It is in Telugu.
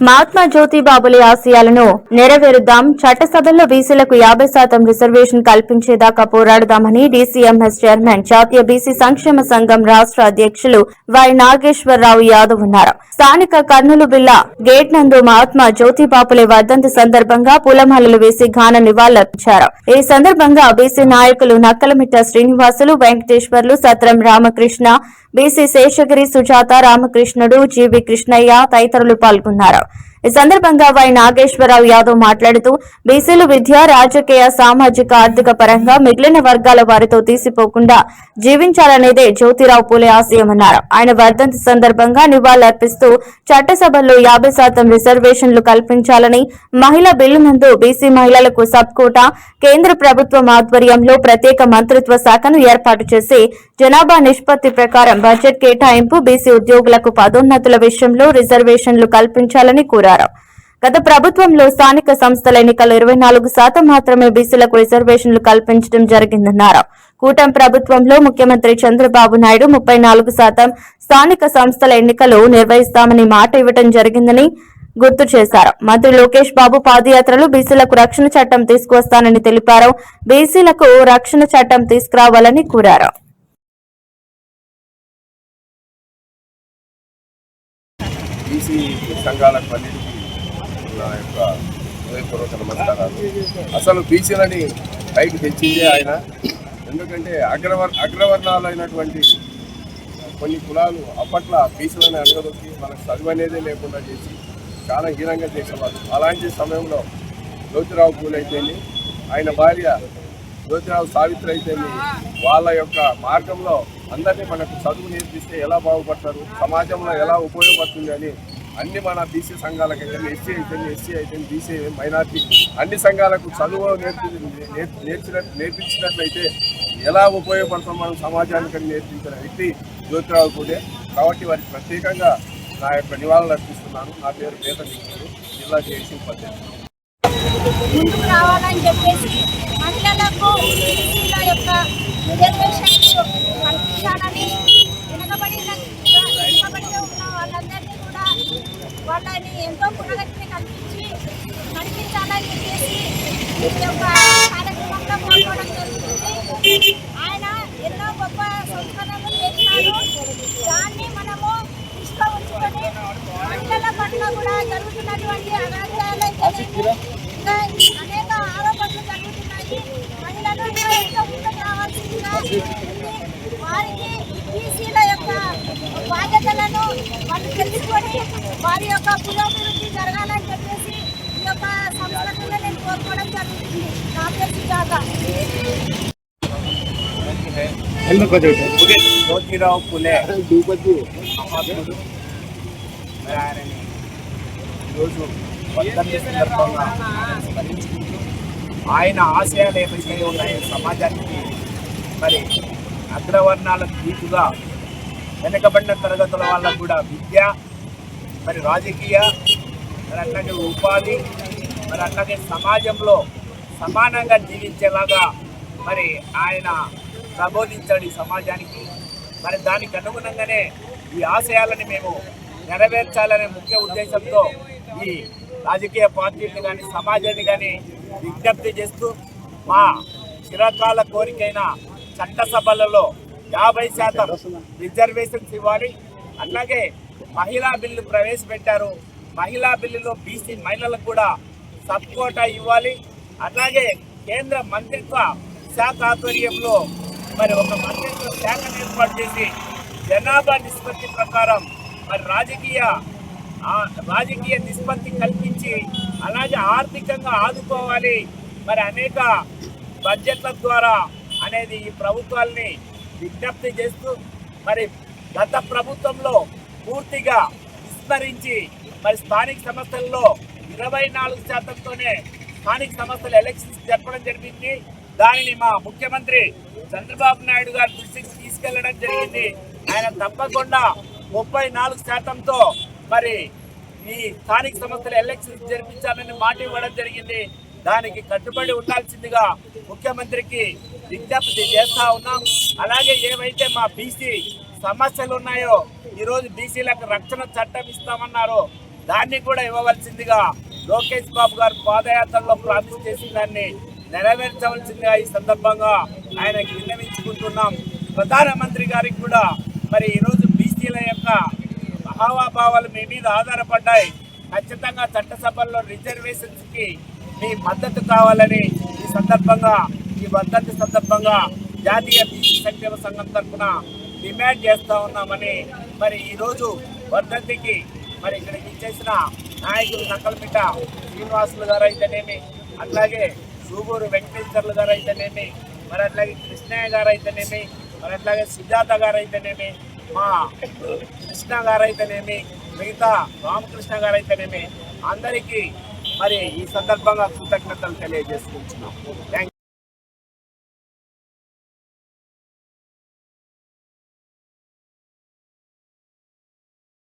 మహాత్మా జ్యోతిబాబుల ఆశయాలను నెరవేరుద్దాం చట్టసభల్లో బీసీలకు యాభై శాతం రిజర్వేషన్ కల్పించేదాకా పోరాడుదామని డీసీఎంఎస్ చైర్మన్ జాతీయ బీసీ సంక్షేమ సంఘం రాష్ట్ర అధ్యక్షులు వై నాగేశ్వరరావు యాదవ్ అన్నారు స్థానిక కర్నూలు బిల్లా గేట్ నందు మహాత్మా జ్యోతిబాపులే వర్ధంతి సందర్భంగా పూలమాలలు వేసి ఘాన నివాళులర్పించారు. ఈ సందర్భంగా బీసీ నాయకులు Nakkalamitta Srinivasulu Venkateswarlu Satram Ramakrishna BC Seshagiri Sujatha Ramakrishnudu G V Krishnaiah తదితరులు పాల్గొన్నారు. ఈ సందర్భంగా వై నాగేశ్వరరావు యాదవ్ మాట్లాడుతూ బీసీలు విద్య రాజకీయ సామాజిక ఆర్థిక పరంగా మిగిలిన వర్గాల వారితో తీసిపోకుండా జీవించాలనేదే జ్యోతిరావు పూలే ఆశయమన్నారు. ఆయన వర్ధంతి సందర్భంగా నివాళులర్పిస్తూ చట్టసభల్లో యాభై శాతం రిజర్వేషన్లు కల్పించాలని మహిళా బిల్లు నందు బీసీ మహిళలకు సబ్ కోటా కేంద్ర ప్రభుత్వం ఆధ్వర్యంలో ప్రత్యేక మంత్రిత్వ శాఖను ఏర్పాటు చేసి జనాభా నిష్పత్తి ప్రకారం బడ్జెట్ కేటాయింపు బీసీ ఉద్యోగులకు పదోన్నతుల విషయంలో రిజర్వేషన్లు కల్పించాలని కోరారు. గత ప్రభుత్వంలో స్థానిక సంస్థల ఎన్నికల్లో ఇరవై నాలుగు శాతం మాత్రమే బీసీలకు రిజర్వేషన్లు కల్పించడం జరిగిందన్నారు. కూటమి ప్రభుత్వంలో ముఖ్యమంత్రి చంద్రబాబు నాయుడు ముప్పై నాలుగు శాతం స్థానిక సంస్థల ఎన్నికలు నిర్వహిస్తామని మాట ఇవ్వడం జరిగిందని గుర్తు చేశారు. మంత్రి లోకేష్ బాబు పాదయాత్రలో బీసీలకు రక్షణ చట్టం తీసుకువస్తానని తెలిపారు. బీసీలకు రక్షణ చట్టం తీసుకురావాలని కోరారు. బీసీ సంఘాలకు అన్నిటికీ నా యొక్క హృదయపూర్వక నమస్కారాలు. అసలు బీసీలని పైకి తెచ్చిందే ఆయన. ఎందుకంటే అగ్రవర్ అగ్రవర్ణాలైనటువంటి కొన్ని కులాలు అప్పట్లో బీసీలని అడగదొక్కి మనకు చదువు అనేదే లేకుండా చేసి చాలా హీనంగా చేసేవాళ్ళు. అలాంటి సమయంలో జ్యోతిరావు పూలు అయితేనే ఆయన భార్య జ్యోతిరావు సావిత్రి అయితేనే వాళ్ళ యొక్క మార్గంలో అందరినీ మనకు చదువు నేర్పిస్తే ఎలా బాగుపడతారు? సమాజంలో ఎలా ఉపయోగపడుతుంది అని అన్ని మన బీసీ సంఘాలకైతే ఎస్సీ అయితే ఎస్సీ అయితే బీసీ మైనార్టీ అన్ని సంఘాలకు చదువు నేర్పి నేర్చిన నేర్పించినట్లయితే ఎలా ఉపయోగపడతాం మనం సమాజానికి అని నేర్పించిన వ్యక్తి జ్యోతిరావు పూలే. కాబట్టి వారికి ప్రత్యేకంగా నా యొక్క నివాళులు అర్పిస్తున్నాను. నా పేరు పేద నిపుణుడు జిల్లా జేసీ ఉపాధ్యక్షుడు. ముందుకు రావాలని చెప్పేసి మహిళలకు యొక్క రిజర్వేషన్ కల్పించాలని వెనకబడి వెనుకబడి ఉన్న వాళ్ళందరినీ కూడా వాళ్ళని ఎంతో పునగతిని కల్పించి నడిపించాలని చెప్పేసి ఈ యొక్క కార్యక్రమంలో పాల్గొనడం జరుగుతుంది. ఆయన ఎన్నో గొప్ప సంస్కరణలు చేసినారు దాన్ని మనము దృష్టిలో ఉంచుకొని మహిళల పట్ల కూడా జరుగుతున్నటువంటి అనాచారాలు ఇంకా అనేక ఆరోపణలు జరుగుతున్నాయి మహిళలు ఇంకా ఎంతో ముందుకు రావాల్సిందిగా ఉంది. వారికి బీసీల యొక్క బాధ్యతలను వాళ్ళు తెలుసుకొని వారి యొక్క పురోభివృద్ధి జరగాలని చెప్పేసి ఈ యొక్క సంస్కృతిలో నేను కోరుకోవడం జరుగుతుంది. నా పేరు కాక జ్యోతిరావు పులే. మహాత్ముడు ఆయనని ఈరోజు వర్ధంతి సందర్భంగా స్మరించుకుంటూ ఆయన ఆశయాలు ఏమైతే ఉన్నాయో సమాజానికి మరి అగ్రవర్ణాలకు దీటుగా వెనకబడిన తరగతుల వాళ్ళకు కూడా విద్య మరి రాజకీయ మరి అట్లాగే ఉపాధి మరి అట్లాగే సమాజంలో సమానంగా జీవించేలాగా మరి ఆయన ప్రబోధించాడు ఈ సమాజానికి. మరి దానికి అనుగుణంగానే ఈ ఆశయాలని మేము నెరవేర్చాలనే ముఖ్య ఉద్దేశంతో ఈ రాజకీయ పార్టీని కానీ సమాజాన్ని కానీ విజ్ఞప్తి చేస్తూ మా చిరకాల కోరికైన చట్టసభలలో యాభై శాతం రిజర్వేషన్స్ ఇవ్వాలి. అట్లాగే మహిళా బిల్లు ప్రవేశపెట్టారు. మహిళా బిల్లులో బీసీ మహిళలకు కూడా సబ్ కోటా ఇవ్వాలి. అలాగే కేంద్ర మంత్రిత్వ శాఖ ఆధ్వర్యంలో మరి ఒక మంత్రిత్వ శాఖను ఏర్పాటు చేసి జనాభా నిష్పత్తి ప్రకారం మరి రాజకీయ రాజకీయ నిష్పత్తి కల్పించి అలాగే ఆర్థికంగా ఆదుకోవాలి. మరి అనేక బడ్జెట్ల ద్వారా అనేది ఈ ప్రభుత్వాల్ని విజ్ఞప్తి చేస్తూ మరి గత ప్రభుత్వంలో పూర్తిగా విస్మరించి మరి స్థానిక సంస్థల్లో ఇరవై నాలుగు శాతంతోనే స్థానిక సంస్థల ఎలక్షన్స్ జరపడం జరిగింది. దానిని మా ముఖ్యమంత్రి చంద్రబాబు నాయుడు గారి దృష్టికి తీసుకెళ్ళడం జరిగింది. ఆయన తప్పకుండా ముప్పై నాలుగు శాతంతో మరి ఈ స్థానిక సంస్థల ఎలక్షన్స్ జరిపించాలని మాట ఇవ్వడం జరిగింది. దానికి కట్టుబడి ఉండాల్సిందిగా ముఖ్యమంత్రికి విజ్ఞప్తి చేస్తా ఉన్నాం. అలాగే ఏవైతే మా బీసీ సమస్యలు ఉన్నాయో ఈరోజు బీసీలకు రక్షణ చట్టం ఇస్తామన్నారో. దాన్ని కూడా ఇవ్వవలసిందిగా లోకేష్ బాబు గారు పాదయాత్రలో ప్రామిస్ చేసిన దాన్ని నెరవేర్చవలసిందిగా ఈ సందర్భంగా ఆయన విన్నవించుకుంటున్నాం. ప్రధానమంత్రి గారికి కూడా మరి ఈరోజు బీసీల యొక్క హావాభావాలు మీ మీద ఆధారపడ్డాయి. ఖచ్చితంగా చట్టసభల్లో రిజర్వేషన్స్కి మీ మద్దతు కావాలని ఈ సందర్భంగా ఈ మద్దతు సందర్భంగా జాతీయ బీసీ సంక్షేమ సంఘం తరఫున డిమాండ్ చేస్తా ఉన్నామని మరి ఈరోజు వర్ధంతికి మరి ఇక్కడికి ఇచ్చేసిన నాయకులు నక్కలమిట్ట శ్రీనివాసులు గారు అయితేనేమి అట్లాగే సూగూరు వెంకటేశ్వర్లు గారు అయితేనేమి మరి అట్లాగే కృష్ణయ్య గారు అయితేనేమి మరి అట్లాగే సుజాత గారు అయితేనేమి మా కృష్ణ గారు అయితేనేమి మిగతా రామకృష్ణ గారు అయితేనేమి అందరికీ మరి ఈ సందర్భంగా కృతజ్ఞతలు తెలియజేసుకుంటున్నాం. థ్యాంక్